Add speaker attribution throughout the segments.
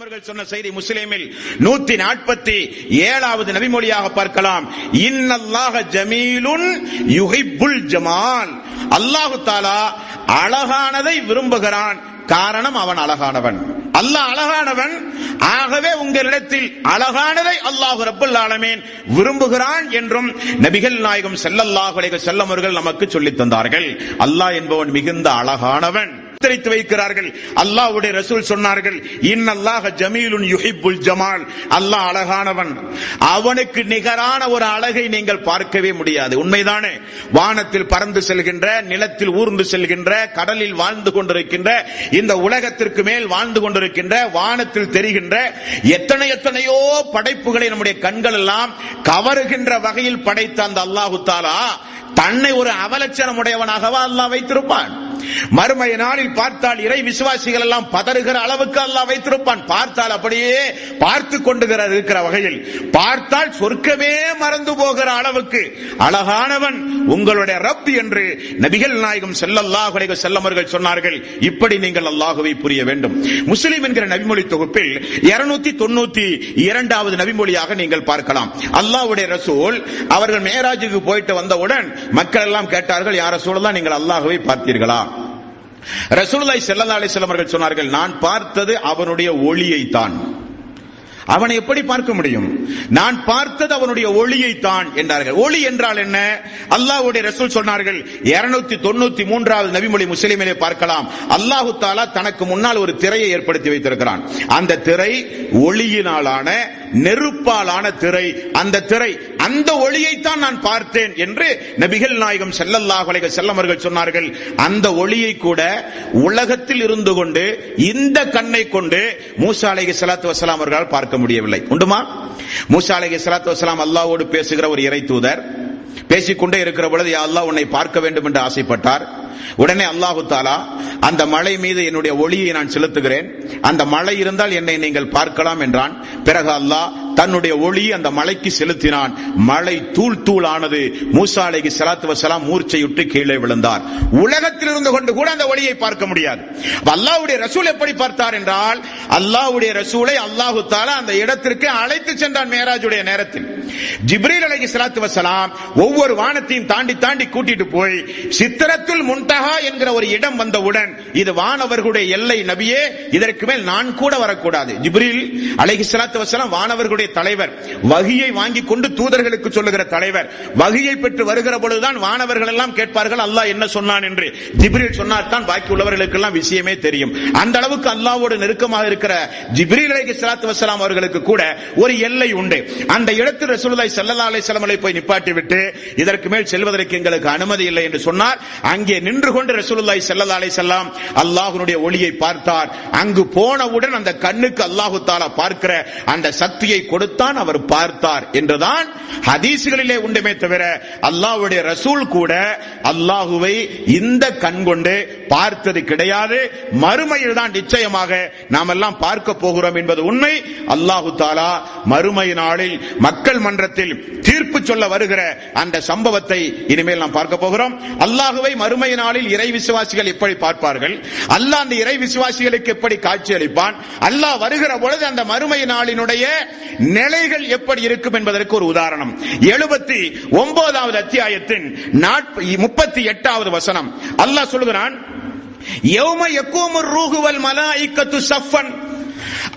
Speaker 1: அவர்கள் சொன்ன செய்தி முஸ்லிமில் நூத்தி நாற்பத்தி ஏழாவது நபிமொழியாக பார்க்கலாம். இன்னல்லாக ஜமீலுன் யுஹிப்புல் ஜமால் அல்லாஹு தாலா அழகானதை விரும்புகிறான். காரணம் அவன் அழகானவன். அல்லாஹ் அழகானவன். ஆகவே உங்களிடத்தில் அழகானதை அல்லாஹு ரப்பல் ஆலமேன் விரும்புகிறான் என்றும் நபிகள் நாயகம் ஸல்லல்லாஹு செல்லமர்கள் அவர்கள் நமக்கு சொல்லித் தந்தார்கள். அல்லாஹ் என்பவன் மிகுந்த அழகானவன். சித்தரித்து வைக்கிறார்கள். அல்லாஹ்வுடைய ரசூல் சொன்னார்கள் இன்னல்லாஹ ஜமீலுன் யுஹிப்புல் ஜமால். அல்லாஹ் அழகானவன். அவனுக்கு நிகரான ஒரு அழகை நீங்கள் பார்க்கவே முடியாது. உண்மைதானே? வானத்தில் பறந்து செல்கின்ற நிலத்தில் ஊர்ந்து செல்கின்ற கடலில் வாழ்ந்து கொண்டிருக்கின்ற இந்த உலகத்திற்கு மேல் வாழ்ந்து கொண்டிருக்கின்ற வானத்தில் தெரிகின்ற எத்தனை எத்தனையோ படைப்புகளை நம்முடைய கண்கள் எல்லாம் கவருகின்ற வகையில் படைத்த அந்த அல்லாஹு தாலா தன்னை ஒரு அவலட்சணம் உடையவனாகவா அல்லாஹ் வைத்திருப்பான். மறுமைய நாளில் பார்த்தால் இறை விசுவாசிகள் எல்லாம் பதறுகிற அளவுக்கு அல்லாஹ் வைத்திருப்பான். பார்த்தால் அப்படியே பார்த்து கொண்டுகிற இருக்கிற வகையில். பார்த்தால் சொர்க்கமே மறந்து போகிற அளவுக்கு. அழகானவன் உங்களுடைய ரப் என்று நபிகள் நாயகம் செல்லல்லாஹு அலைஹி வஸல்லம் அவர்கள் சொன்னார்கள். இப்படி நீங்கள் அல்லாஹுவை புரிய வேண்டும். முஸ்லிம் என்கிற நபிமொழி தொகுப்பில் 292 தொண்ணூத்தி இரண்டாவது நபிமொழியாக நீங்கள் பார்க்கலாம். அல்லாஹ்வுடைய ரசூல் அவர்கள் மேராஜுக்கு போயிட்டு வந்தவுடன் மக்கள் எல்லாம் கேட்டார்கள் யார் ரசூலுல்லாஹ் நீங்கள் அல்லாஹுவை பார்த்தீர்களா? ரசூலுல்லாஹி ஸல்லல்லாஹு அலைஹி அவர்கள் சொன்னார்கள் நான் பார்த்தது அவனுடைய ஒளியை தான் அவனை எப்படி பார்க்க முடியும்? நான் பார்த்தது அவனுடைய ஒளியை தான் என்றார்கள். ஒளி என்றால் என்ன? அல்லாஹ்வுடைய ரசூல் சொன்னார்கள் 293 தொண்ணூத்தி மூன்றாவது நபிமொழி முஸ்லிமிலே பார்க்கலாம். அல்லாஹு தாலா தனக்கு முன்னால் ஒரு திரையை ஏற்படுத்தி வைத்திருக்கிறான். அந்த திரை ஒளியினாலான நெருப்பாலான திரை. அந்த திரை அந்த ஒளியைத்தான் நான் பார்த்தேன் என்று நபிகள் நாயகம் செல்லல்லாஹ் அலைஹி அவர்கள் சொன்னார்கள். அந்த ஒளியை கூட உலகத்தில் இருந்து கொண்டு இந்த கண்ணை கொண்டு மூசா அலைஹி ஸலாத்து வசலாம் அவர்களால் பார்க்க முடியவில்லை. உண்டுமா? மூசா சலாத்து வசலாம் வஸலாம் அல்லாஹ்வோடு பேசுகிற ஒரு இறை தூதர் பேசிக்கொண்டே இருக்கிற பொழுது அல்லாஹ் உன்னை பார்க்க வேண்டும் என்று ஆசைப்பட்டார். உடனே அல்லாஹு தாலா அந்த மலை மீது என்னுடைய ஒளியை நான் செலுத்துகிறேன். அந்த மலை இருந்தால் என்னை நீங்கள் பார்க்கலாம் என்றான். பிறகு அல்லாஹ் தன்னுடைய ஒளி அந்த மலைக்கு செலுத்தினான். மலை தூள் தூள் ஆனது மூசா அலைஹி ஸலாத்து வஸலாம் மூர்ச்சையுற்று கீழே விழுந்தார். உலகத்தில் இருந்து கொண்டு கூட அந்த ஒளியை பார்க்க முடியாது. அல்லாவுடைய ரசூல் எப்படி பார்த்தார் என்றால் அல்லாவுடைய ரசூலை அல்லாஹு தாலா அந்த இடத்திற்கு அழைத்து சென்றான் மேராஜுடைய நேரத்தில். ஜிப்ரீல் அலைக்கு ஸலாத்து வசலாம் ஒவ்வொரு வானத்தையும் தாண்டி தாண்டி கூட்டிட்டு போய் சித்திரத்தில் முன் முன்தஹா என்கிற ஒரு இடம் வந்தவுடன் இது வானவர்களுடைய எல்லை நபியே இதற்கு மேல் நான் கூட வரக்கூடாது. ஜிப்ரில் அலைஹி சலாத்து வசலாம் வானவர்களுடைய தலைவர். வகியை வாங்கி கொண்டு தூதர்களுக்கு சொல்லுகிற தலைவர். வகியை பெற்று வருகிற பொழுதுதான் வானவர்கள் எல்லாம் கேட்பார்கள் அல்லாஹ் என்ன சொன்னான்? என்று. ஜிப்ரில் சொன்னார் தான் பாக்கி உள்ளவர்களுக்கு எல்லாம் விஷயமே தெரியும். அந்த அளவுக்கு அல்லாவோடு நெருக்கமாக இருக்கிற ஜிப்ரில் அலைஹி சலாத்து வசலாம் அவர்களுக்கு கூட ஒரு எல்லை உண்டு. அந்த இடத்தில் ரசூலுல்லாஹி ஸல்லல்லாஹு அலைஹி வஸல்லம் போய் நிப்பாட்டி விட்டு இதற்கு மேல் செல்வதற்கு எங்களுக்கு அனுமதி இல்லை என்று சொன்னார். அங்கே நின்று நின்று கொண்டு ரசூலுல்லாய் செல்லல்லா அலை செல்லாம் அல்லாஹுனுடைய ஒளியை பார்த்தார். அங்கு போனவுடன் அந்த கண்ணுக்கு அல்லாஹு தாலா பார்க்கிற அந்த சக்தியை கொடுத்தான் அவர் பார்த்தார் என்றுதான் ஹதீசுகளிலே உண்டுமே தவிர அல்லாஹுடைய ரசூல் கூட அல்லாஹுவை இந்த கண் கொண்டு பார்த்தது கிடையாது. மறுமையில் தான் நிச்சயமாக நாம் எல்லாம் பார்க்க போகிறோம் என்பது உண்மை. அல்லாஹு தாலா மறுமை நாளில் மக்கள் மன்றத்தில் தீர்ப்பு சொல்ல வருகிற அந்த சம்பவத்தை இனிமேல் நாம் பார்க்க போகிறோம். அல்லாஹுவை மறுமை நாளில் இறை விசுவாசிகள் எப்படி பார்ப்பார்கள்? அல்லாஹ் அந்த இறை விசுவாசிகளுக்கு எப்படி காட்சி அளிப்பான்? அல்லாஹ் வருகிற பொழுது அந்த மறுமை நாளினுடைய நிலைகள் எப்படி இருக்கும் என்பதற்கு ஒரு உதாரணம். எழுபத்தி ஒன்பதாவது அத்தியாயத்தின் முப்பத்தி எட்டாவது வசனம். அல்லாஹ் சொல்கிறான் எவ்ம எக்கோமர் ரூகுவல் மலாய்க்கத்து சஃபன்.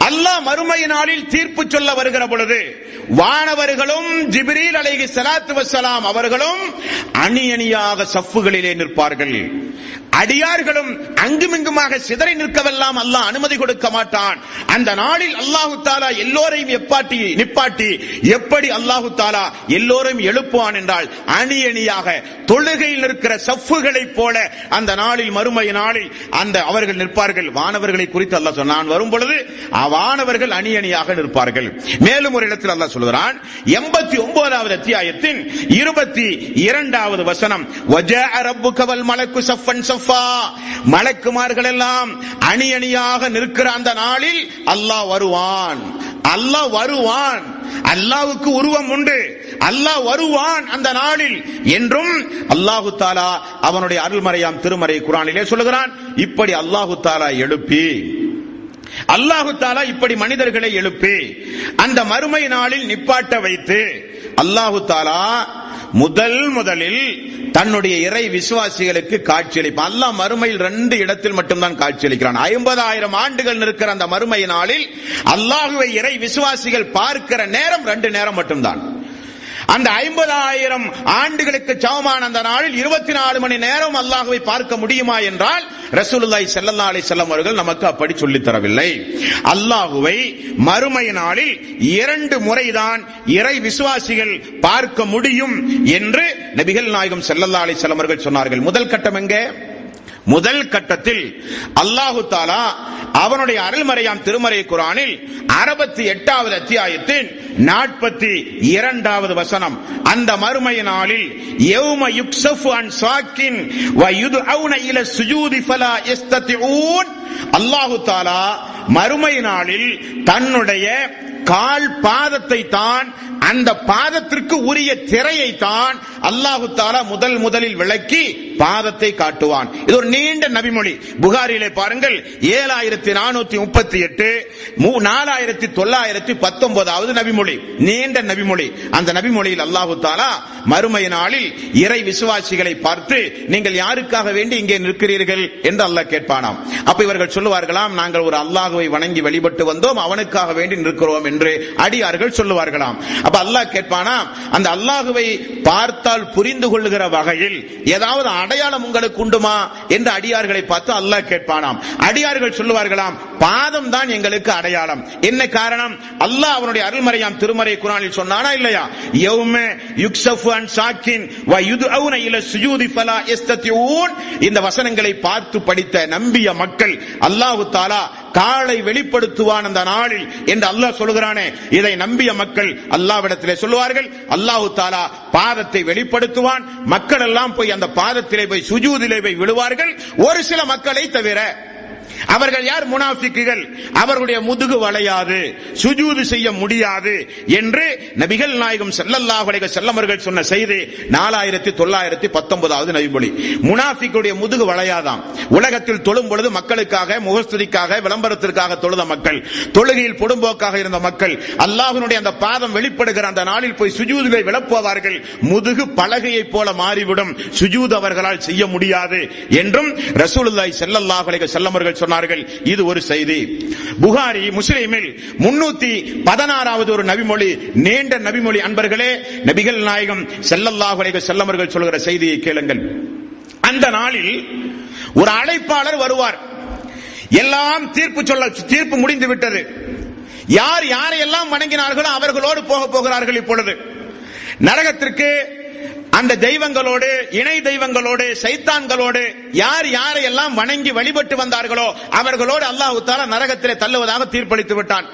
Speaker 1: அல்லாஹ் மறுமை நாளில் தீர்ப்பு சொல்ல வருகிற பொழுது வானவர்களும் ஜிபிரீல் அலைகி சலாத்து வசலாம் அவர்களும் அணி அணியாக சஃப்புகளிலே நிற்பார்கள். அடியார்களும் அங்குமிங்குமாக சிதறி நிற்கவெல்லாம் அல்லாஹ் அனுமதி கொடுக்க மாட்டான். அந்த நாளில் அல்லாஹு தாலா எல்லோரையும் எப்பாட்டி நிப்பாட்டி எப்படி அல்லாஹு தாலா எல்லோரையும் எழுப்புவான் என்றால் அணி அணியாக தொழுகையில் இருக்கிற சஃப்புகளைப் போல அந்த நாளில் மறுமை நாளில் அந்த அவர்கள் நிற்பார்கள். வானவர்களை குறித்து அல்லாஹ் சொன்னான். வரும் பொழுது வானவர்கள் அணி அணியாக நிற்பார்கள். மேலும் ஒரு இடத்தில் அல்லாஹ் சொல்கிறான் எண்பத்தி ஒன்பதாவது அத்தியாயத்தின் இருபத்தி இரண்டாவது வசனம் வஜ அரபு கவல் மலக்கு சஃபன் சஃப் மலக்குமார்கள் எல்லாம் அணி அணியாக நிற்கிற அந்த நாளில் அல்லாஹ் வருவான். அல்லாஹ் வருவான். அல்லாவுக்கு உருவம் உண்டு. அல்லாஹ் வருவான் அந்த நாளில் என்றும் அல்லாஹு தாலா அவனுடைய அருள்மறையாம் திருமறை குரானிலே சொல்லுகிறான். இப்படி அல்லாஹு தாலா எழுப்பி அல்லாஹு தாலா இப்படி மனிதர்களை எழுப்பி அந்த மறுமை நாளில் நிப்பாட்ட வைத்து அல்லாஹு தாலா முதல் முதலில் தன்னுடைய இறை விசுவாசிகளுக்கு காட்சியளிப்பான். அல்லாஹ் மறுமையில் ரெண்டு இடத்தில் மட்டும்தான் காட்சியளிக்கிறான். ஐம்பதாயிரம் ஆண்டுகள் இருக்கிற அந்த மறுமை நாளில் அல்லாஹுவை இறை விசுவாசிகள் பார்க்கிற நேரம் ரெண்டு நேரம் மட்டும்தான். அந்த ஐம்பதாயிரம் ஆண்டுகளுக்கு சமமான அந்த நாளில் இருபத்தி நாலு மணி நேரம் அல்லாஹுவை பார்க்க முடியுமா என்றால் ரசூலுல்லாய் செல்லல்லா அலி செல்லம் அவர்கள் நமக்கு அப்படி சொல்லித் தரவில்லை. அல்லாஹுவை மறுமை நாளில் இரண்டு முறைதான் இறை விசுவாசிகள் பார்க்க முடியும் என்று நபிகள் நாயகம் செல்லல்லா அலி செல்லம் அவர்கள் சொன்னார்கள். முதல் கட்டம் எங்கே? முதல் கட்டத்தில் அல்லாஹு தாலா அவனுடைய அருள்மறையாம் திருமறை குரானில் அறுபத்தி எட்டாவது அத்தியாயத்தின் நாற்பத்தி இரண்டாவது வசனம் அந்த மறுமை நாளில் யௌம யுக்ஸஃபு அன் சாக்கின் வ யுதுஅவுன இல சுஜூதி ஃபலா யஸ்ததிஊன் அல்லாஹு தாலா மறுமை நாளில் தன்னுடைய கால் பாதத்தை தான் அந்த பாதத்திற்கு உரிய திரையை தான் அல்லாஹு தாலா முதல் முதலில் விளக்கி பாதத்தை காட்டுவான். இது ஒரு நீண்ட நபிமொழி. புகாரிலே பாருங்கள் ஏழாயிரத்தி நானூத்தி முப்பத்தி எட்டு நாலாயிரத்தி தொள்ளாயிரத்தி பத்தொன்பதாவது நபிமொழி. நீண்ட நபிமொழி. அந்த நபிமொழியில் அல்லாஹு தாலா மறுமை நாளில் இறை விசுவாசிகளை பார்த்து நீங்கள் யாருக்காக வேண்டி இங்கே நிற்கிறீர்கள் என்று அல்லாஹ் கேட்பானாம். அப்ப இவர்கள் சொல்லுவார்களாம் நாங்கள் ஒரு அல்லாஹுவை வணங்கி வழிபட்டு வந்தோம் அவனுக்காக வேண்டி நிற்கிறோம் என்று அடியார்கள் சொல்லுவார்களாம். அப்ப அல்லாஹ் கேட்பானா அந்த அல்லாஹுவை பார்த்தால் புரிந்து கொள்ளுகிற வகையில் ஏதாவது அடையாளம் உங்களுக்கு உண்டுமா என்று அடியார்களை பார்த்து அல்லாஹ் கேட்பானாம். அடியார்கள் சொல்லுவார்களாம் பாதம் தான் எங்களுக்கு அடையாளம். என்ன காரணம்? அல்லாஹ் அவனுடைய அருள்மறையாம் திருமறை குரானில் சொன்னானா இல்லையா? யௌமே யுக்ஸஃபு அன் சாக்கின் வ யுதுஅவுன இல சுஜூதி ஃபலா யஸ்ததிஊன் இந்த வசனங்களை பார்த்து படித்த நம்பிய மக்கள் அல்லாஹு தாலா காலை வெளிப்படுத்துவான் அந்த நாளில் என்று அல்லாஹ் சொல்கிறானே இதை நம்பிய மக்கள் அல்லாவிடத்திலே சொல்லுவார்கள் அல்லாஹு தாலா பாதத்தை வெளிப்படுத்துவான். மக்கள் எல்லாம் போய் அந்த பாதத்திலே போய் சுஜூதிலே போய் விழுவார்கள். ஒரு சில மக்களை தவிர அவர்கள் யார் முனாஃபிக்குகள்? அவர்களுடைய முதுகு வளையாது. சுஜூது செய்ய முடியாது என்று நபிகள் நாயகம் ஸல்லல்லாஹு செல்லமர்கள் சொன்ன செய்தி நாலாயிரத்தி தொள்ளாயிரத்தி பத்தொன்பதாவது நபிமொழி. முனாஃபிக்குடைய முதுகு வளையாதாம். உலகத்தில் தொழும் பொழுது மக்களுக்காக முகஸ்துதிக்காக விளம்பரத்திற்காக தொழுத மக்கள் தொழுகையில் பொடும்போக்காக இருந்த மக்கள் அல்லாஹனுடைய அந்த பாதம் வெளிப்படுகிற அந்த நாளில் போய் சுஜூதுகளை விளப்புவார்கள். முதுகு பலகையைப் போல மாறிவிடும். சுஜூத் அவர்களால் செய்ய முடியாது என்றும் ரசூலுல்லாய் ஸல்லல்லாஹு செல்லமர்கள் சொன்னார்கள். இது ஒரு செய்தி. புகாரி முஸ்லிமில் முன்னூத்தி பதினாறாவது ஒரு நபிமொழி நீண்ட நபிமொழி அன்பர்களே நபிகள் நாயகம் ஸல்லல்லாஹு செல்லமர்கள் சொல்கிற செய்தியை கேளுங்கள். அந்த நாளில் ஒரு அழைப்பாளர் வருவார். எல்லாம் தீர்ப்பு சொல்ல தீர்ப்பு முடிந்து விட்டது. யார் யாரையெல்லாம் வணங்கினார்களோ அவர்களோடு போக போகிறார்கள் இப்பொழுது. நரகத்திற்கு அந்த தெய்வங்களோடு இணை தெய்வங்களோடு சைத்தான்களோடு யார் யாரை எல்லாம் வணங்கி வழிபட்டு வந்தார்களோ அவர்களோடு அல்லாஹு தாலா நரகத்திலே தள்ளுவதாக தீர்ப்பளித்து விட்டான்.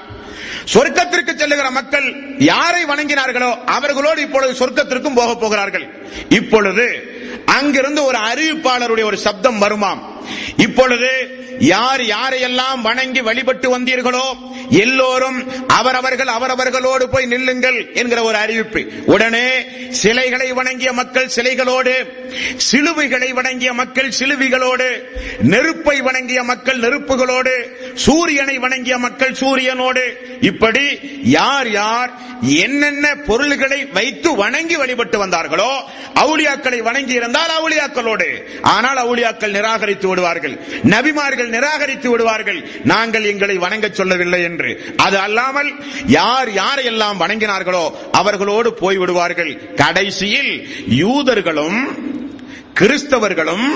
Speaker 1: சொர்க்கத்திற்கு செல்லுகிற மக்கள் யாரை வணங்கினார்களோ அவர்களோடு இப்பொழுது சொர்க்கத்திற்கும் போக போகிறார்கள். இப்பொழுது அங்கிருந்து ஒரு அறிவிப்பாளருடைய ஒரு சப்தம் வருமாம். இப்பொழுது யார் யாரையெல்லாம் வணங்கி வழிபட்டு வந்தீர்களோ எல்லோரும் அவரவர்கள் அவரவர்களோடு போய் நில்லுங்கள் என்கிற ஒரு அறிவிப்பு. உடனே சிலைகளை வணங்கிய மக்கள் சிலைகளோடு சிலுவைகளை வணங்கிய மக்கள் சிலுவிகளோடு நெருப்பை வணங்கிய மக்கள் நெருப்புகளோடு சூரியனை வணங்கிய மக்கள் சூரியனோடு இப்படி யார் யார் என்னென்ன பொருள்களை வைத்து வணங்கி வழிபட்டு வந்தார்களோ அவுளியாக்களை வணங்கி இருந்தால் அவுளியாக்களோடு. ஆனால் அவுளியாக்கள் நிராகரித்து விடுவார்கள். நபிமார்கள் நிராகரித்து விடுவார்கள். நாங்கள் எங்களை வணங்க சொல்லவில்லை என்று. அது அல்லாமல் யார் யாரையெல்லாம் வணங்கினார்களோ அவர்களோடு போய் விடுவார்கள் கடைசியில் யூதர்களும் கிறிஸ்தவர்களும்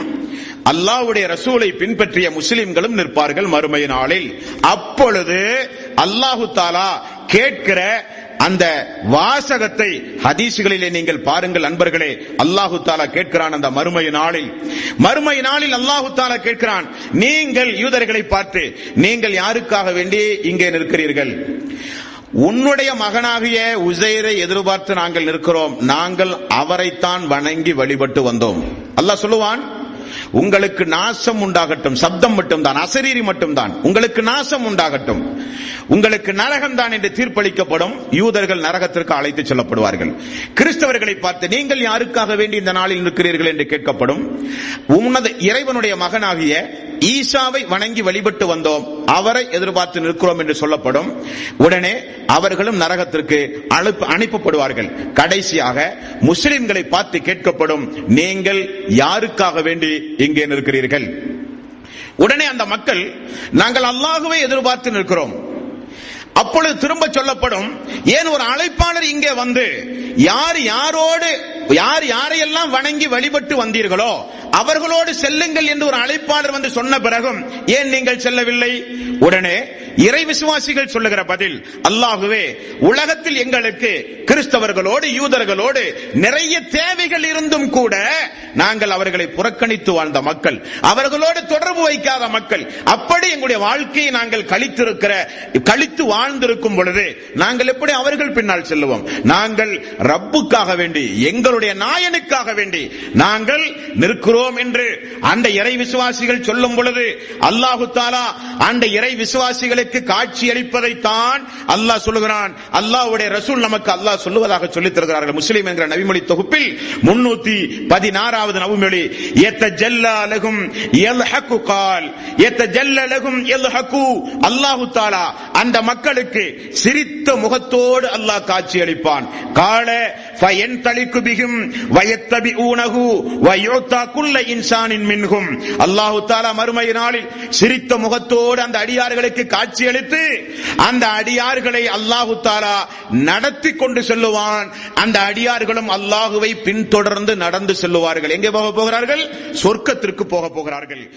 Speaker 1: அல்லாஹ்வுடைய ரசூலை பின்பற்றிய முஸ்லிம்களும் நிற்பார்கள் மறுமை நாளில். அப்பொழுது அல்லாஹு தாலா கேட்கிற அந்த வாசகத்தை ஹதீசுகளிலே நீங்கள் பாருங்கள் அன்பர்களே. அல்லாஹு தாலா கேட்கிறான் அந்த மறுமை நாளில். மறுமை நாளில் அல்லாஹு தாலா கேட்கிறான் நீங்கள் யூதர்களை பார்த்து நீங்கள் யாருக்காக வேண்டி இங்கே நிற்கிறீர்கள்? உன்னுடைய மகனாகிய உசைரை எதிர்பார்த்து நாங்கள் நிற்கிறோம். நாங்கள் அவரைத்தான் வணங்கி வழிபட்டு வந்தோம். அல்லாஹ் சொல்லுவான் உங்களுக்கு நாசம் உண்டாகட்டும். சப்தம் மட்டும்தான் அசரீரி மட்டும்தான். உங்களுக்கு நாசம் உண்டாகட்டும். உங்களுக்கு நரகம் தான் என்று தீர்ப்பளிக்கப்படும். யூதர்கள் நரகத்திற்கு அழைத்து செல்லப்படுவார்கள். கிறிஸ்தவர்களை பார்த்து நீங்கள் யாருக்காக வேண்டி இந்த நாளில் நிற்கிறீர்கள் என்று கேட்கப்படும். உன்னத இறைவனுடைய மகனாகிய ஈசாவை வணங்கி வழிபட்டு வந்தோம். அவரை எதிர்பார்த்து நிற்கிறோம் என்று சொல்லப்படும். உடனே அவர்களும் நரகத்திற்கு அனுப்ப அனுப்பப்படுவார்கள். கடைசியாக முஸ்லிம்களை பார்த்து கேட்கப்படும் நீங்கள் யாருக்காக வேண்டி இங்கே நிற்கிறீர்கள்? உடனே அந்த மக்கள் நாங்கள் அல்லாகவே எதிர்பார்த்து நிற்கிறோம். அப்பொழுது திரும்ப சொல்லப்படும் ஏன் ஒரு அழைப்பாளர் இங்கே வந்து யார் யாரோடு யார் யாரையெல்லாம் வணங்கி வழிபட்டு வந்தீர்களோ அவர்களோடு செல்லுங்கள் என்று ஒரு அழைப்பாளர் வந்து சொன்ன பிறகும் ஏன் நீங்கள் செல்லவில்லை? உடனே இறை விசுவாசிகள் சொல்லுகிற பதில் அல்லாஹுவே உலகத்தில் எங்களுக்கு கிறிஸ்தவர்களோடு யூதர்களோடு நிறைய தேவைகள் இருந்தும் கூட நாங்கள் அவர்களை புறக்கணித்து வாழ்ந்த மக்கள் அவர்களோடு தொடர்பு வைக்காத மக்கள் அப்படி எங்களுடைய வாழ்க்கையை நாங்கள் கழித்திருக்கிற கழித்து வாழ்ந்திருக்கும் பொழுது நாங்கள் எப்படி அவர்கள் பின்னால் செல்லுவோம்? நாங்கள் ரப்புக்காக வேண்டி எங்களுடைய நாயனுக்காக வேண்டி நாங்கள் நிற்கிறோம் என்று அந்த இறை விசுவாசிகள் சொல்லும் பொழுது அல்லாஹு தாலா அந்த இறை விசுவாசிகளுக்கு காட்சி அளிப்பதைத்தான் அல்லாஹ் சொல்லுகிறான். அல்லாஹுடைய ரசூல் நமக்கு அல்லாஹ் சொல்லுவதாக சொல்லித் தருகிறார்கள். முஸ்லீம் என்கிற நவிமொழி தொகுப்பில் முன்னூத்தி பதினாறாவது நபிமொழி எத்த ஜல்லாலகும் எல்ஹக்கு கால். எத்த ஜல்லலகும் எல்ஹக்கு அல்லாஹு தாலா அந்த மக்களுக்கு சிரித்த முகத்தோடு அல்லாஹ் காட்சி அளிப்பான். கால பயன் தளிக்கு பிகும் வயத்தபி ஊனகு வயோத்தா குல்ல இன்சானின் மின்கும். அல்லாஹு தாலா மறுமை நாளில் சிரித்த முகத்தோடு அந்த அடியார்களுக்கு காட்சியளித்து அந்த அடியார்களை அல்லாஹு தாலா நடத்தி கொண்டு செல்லுவான். அந்த அடியார்களும் அல்லாஹுவை பின்தொடர்ந்து நடந்து செல்லுவார்கள். எங்கே போக போகிறார்கள்? சொர்க்கத்திற்கு போக போகிறார்கள்.